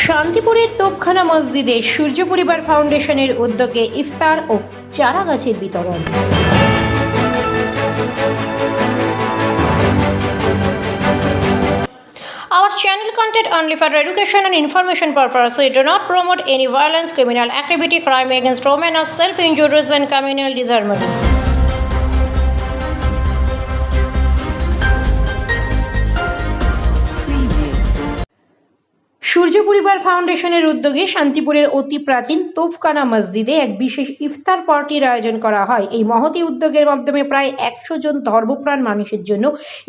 শান্তিপুরের তোপখানা মসজিদে সূর্য পরিবার ফাউন্ডেশনের উদ্যোগে ইফতার ও চারা গাছের বিতরণ Our channel content only for education and information purpose. We do not promote any violence, criminal activity, crime against women, or self-injuries and communal disharmony. পরিবার ফাউন্ডেশনের উদ্যোগে শান্তিপুরের অতি প্রাচীন তোফখানা মসজিদে এক বিশেষ ইফতার পার্টির আয়োজন করা হয়। এই মহতি উদ্যোগের মাধ্যমে প্রায় একশো জন ধর্মপ্রাণ মানুষের জন্য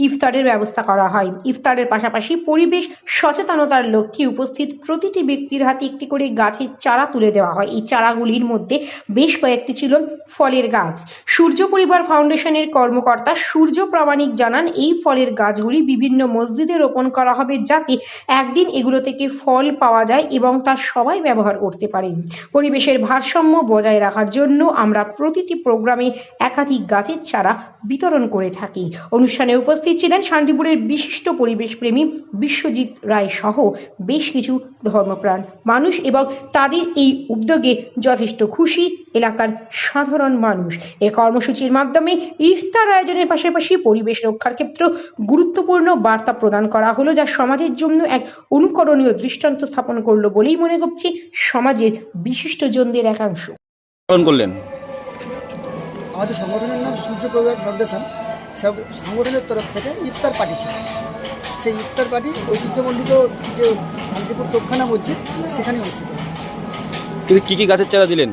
ইফতারের ব্যবস্থা করা হয়। ইফতারের পাশাপাশি পরিবেশ সচেতনতার লক্ষ্যে উপস্থিত প্রতিটি ব্যক্তির হাতে একটি করে গাছের চারা তুলে দেওয়া হয়। এই চারাগুলির মধ্যে বেশ কয়েকটি ছিল ফলের গাছ। সূর্য পরিবার ফাউন্ডেশনের কর্মকর্তা সূর্য প্রামাণিক জানান, এই ফলের গাছগুলি বিভিন্ন মসজিদে রোপণ করা হবে যাতে একদিন এগুলো থেকে ফল পাওয়া যায় এবং তা সবাই ব্যবহার করতে পারে। পরিবেশের ভারসাম্য বজায় রাখার জন্য আমরা প্রতিটি প্রোগ্রামে একাধিক গাছের চারা বিতরণ করে থাকি। অনুষ্ঠানে উপস্থিত ছিলেন শান্তিপুরের বিশিষ্ট পরিবেশপ্রেমী বিশ্বজিৎ রায় সহ বেশ কিছু ধর্মপ্রাণ মানুষ এবং তাদের এই উদ্যোগে যথেষ্ট খুশি এলাকার সাধারণ মানুষ। এ কর্মসূচির মাধ্যমে ইফতার আয়োজনের পাশাপাশি পরিবেশ রক্ষার ক্ষেত্রে গুরুত্বপূর্ণ বার্তা প্রদান করা হলো যা সমাজের জন্য এক অনুকরণীয় দৃষ্টান্ত স্থাপন করল বলেই মনে করছে সমাজের বিশিষ্টজনদের একাংশ। পালন করলেন। আমাদের সংগঠনের নাম সূর্য ফাউন্ডেশন। সব সংগঠনের তরফ থেকে ইফতার পার্টি ছিল। সেই ইফতার পার্টি ঐতিহ্যমণ্ডিত যে শান্তিপুর তোপখানা মসজিদ সেখানে অনুষ্ঠিত। কিন্তু কী কী গাছের চারা দিলেন?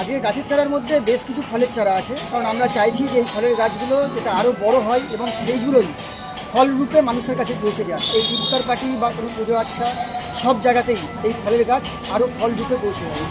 আজকে গাছের চারার মধ্যে বেশ কিছু ফলের চারা আছে। কারণ আমরা চাইছি যে এই ফলের গাছগুলো যাতে আরও বড় হয় এবং সেইগুলোই ফল রূপে মানুষের কাছে পৌঁছে যায় এই ইফতার পার্টি বা কোনো পুজো আচ্ছা সব জায়গাতেই এই ফলের গাছ আরও ফলরূপে পৌঁছে যাবে।